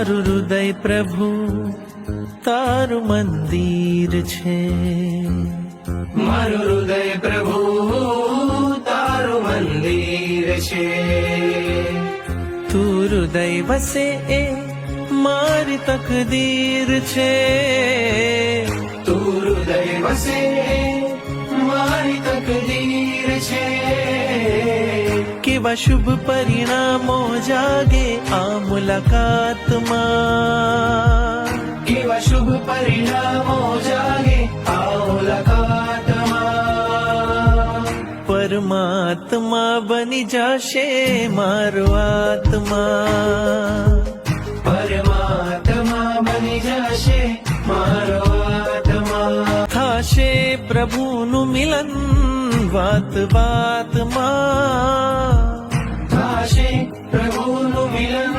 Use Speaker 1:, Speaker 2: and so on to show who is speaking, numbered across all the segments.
Speaker 1: મારું હૃદય પ્રભુ તારું મંદિર છે
Speaker 2: મારું હૃદય પ્રભુ તારું મંદિર છે
Speaker 1: તું હૃદય વસે એ મારી તકદીર છે
Speaker 2: તું હૃદય વસે મારી તકદીર છે
Speaker 1: કેવા શુભ પરિણામો જાગે આ મુલાકાતમાં
Speaker 2: કેવા શુભ પરિણામો જાગે આ મુલાકાતમાં
Speaker 1: પરમાત્મા બની જશે મારો આત્મા
Speaker 2: પરમાત્મા બની જશે મારો આત્મા
Speaker 1: થશે પ્રભુનું મિલન વાત વાતમાં.
Speaker 2: થશે પ્રભુનું મિલન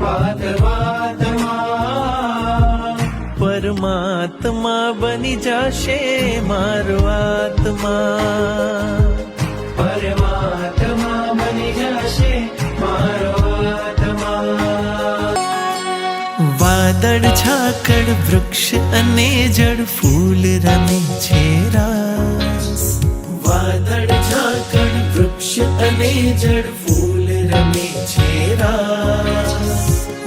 Speaker 2: વાતમાં
Speaker 1: પરમાત્મા બની જશે મારો આત્મા
Speaker 2: પરમાત્મા બની જશે મારો
Speaker 1: વાદળ ઝાકળ વૃક્ષ અને જળ ફૂલ રમે છે રાસ વાદળ ઝાકળ વૃક્ષ અને જળ ફૂલ રમે છે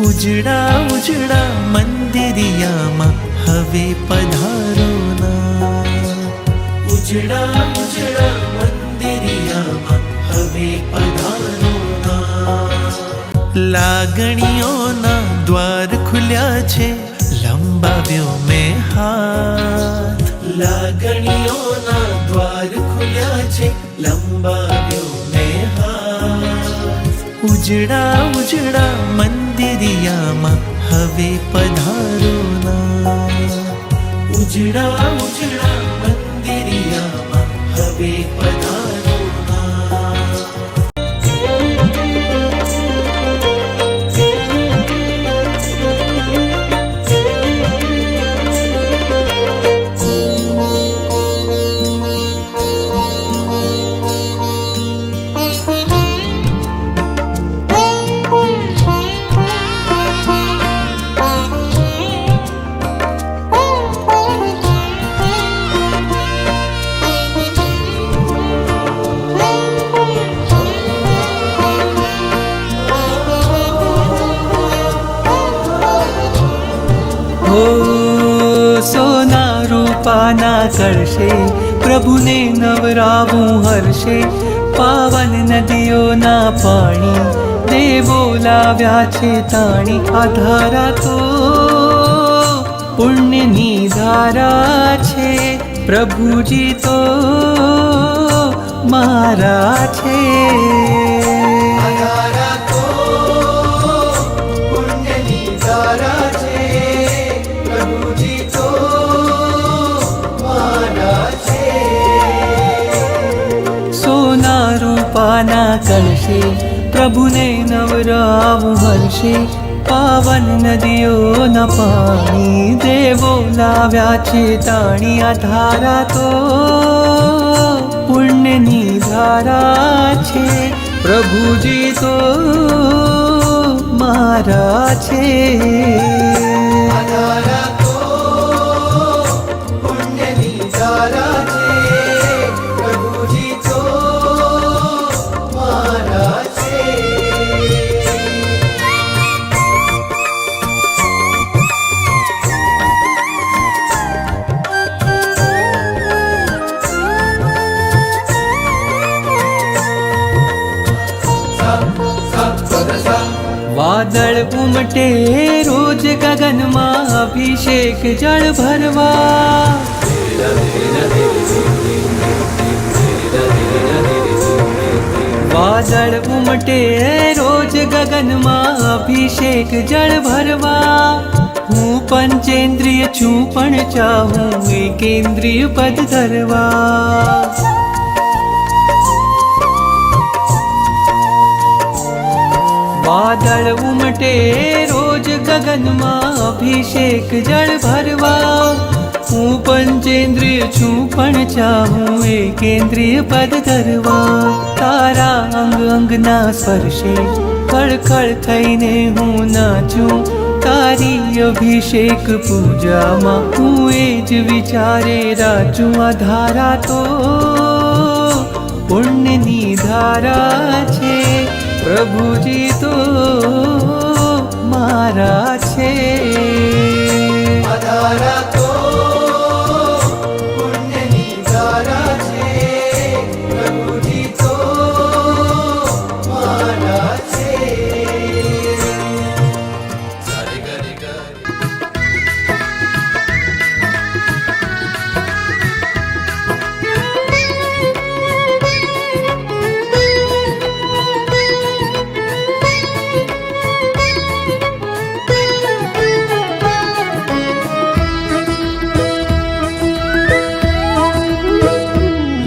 Speaker 1: ઉજડા ઉજળા મંદિરિયામાં હવે પધારો ના. ઉજડા ઉજડા મંદિરિયામાં હવે પધારો ના. લાગણીઓના દ્વાર ખુલ્યા છે, લંબાવ્યો મેં હાથ. લાગણીઓના લંબાવ્યો મેં હાથ ઉજળા ઉજળા મંદિરિયામાં હવે પધારો ના ઉજળા ઉજળા
Speaker 3: હો સોના રૂપાના કરશે પ્રભુને નવરાવું હર્ષે પાવન નદીઓના પાણી દેવો બોલાવ્યા છે તાણી આ ધારા તો પુણ્યની ધારા છે પ્રભુજી તો મારા છે કળશે પ્રભુને નવરાવું હર્ષે, પાવન નદીઓના પાણી દેવો લાવ્યા છે તાણી આ ધારા તો. પુણ્યની ધારા છે પ્રભુજી તો, મારા છે. વાદળ ઉમટે રોજ ગગનમાં અભિષેક જળ ભરવા વાદળ ઉમટે રોજ ગગનમાં અભિષેક જળ ભરવા હું પંચેન્દ્રિય છું પણ ચાહું એકેન્દ્રિય પદ ધરવા વાદળ ઉમટે રોજ ગગનમાં અભિષેક જળ ભરવા. હું પંચેન્દ્રિય છું, પણ ચાહું કેન્દ્રિય પદ ધરવા. તારા અંગ અંગના સ્પર્શે ખળખળ થઈને હું નાચું. તારી અભિષેક પૂજામાં હું એ જ વિચારે રાચું. આ ધારા તો પુણ્યની ધારા છે. પ્રભુજી તો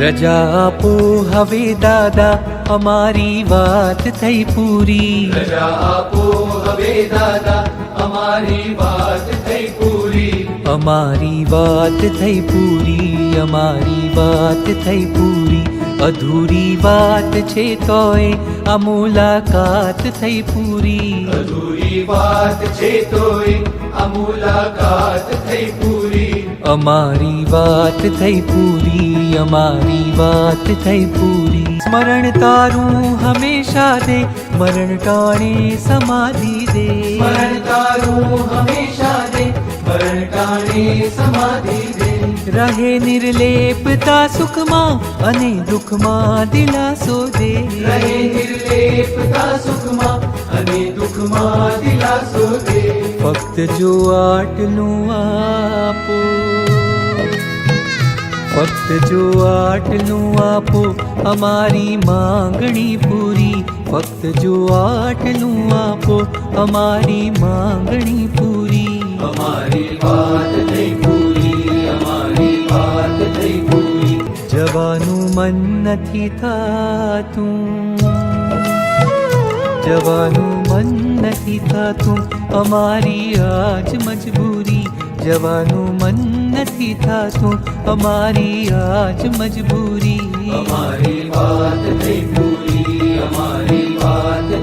Speaker 3: રજા આપો હવે દાદા અમારી વાત થઈ પૂરી.
Speaker 2: રજા આપો હવે દાદા અમારી વાત થઈ પૂરી.
Speaker 3: અમારી વાત થઈ પૂરી અમારી વાત થઈ પૂરી. અધૂરી વાત છે તોય આ મુલાકાત થઈ પૂરી.
Speaker 2: અધૂરી વાત છે તોય આ મુલાકાત થઈ પૂરી.
Speaker 3: અમારી વાત થઈ પૂરી અમારી વાત થઈ પૂરી. સ્મરણ તારું હંમેશા દે મરણ ટાણે સમાધિ દે.
Speaker 2: મરણ તારું હંમેશા દે મરણ ટાણે સમાધિ દે.
Speaker 3: રહે નિર્લેપતા સુખમાં અને દુઃખમાં દિલાસો દે.
Speaker 2: રહે નિર્લેપતા સુખમાં અને દુઃખમાં દિલાસો દે.
Speaker 3: ફક્ત જો આટલું આપો. ફક્ત જો આટલું આપો અમારી માંગણી પૂરી. ફક્ત જો આટલું આપો અમારી માંગણી પૂરી.
Speaker 2: અમારી વાત થઈ પૂરી અમારી વાત થઈ પૂરી.
Speaker 3: જવાનું મન નથી થાતું. જવાનું મન નથી થતું. અમારી આજ મજબૂરી. જવાનું મન નથી થતું અમારી આજ મજબૂરી.
Speaker 2: અમારી વાત થઈ પૂરી અમારી વાત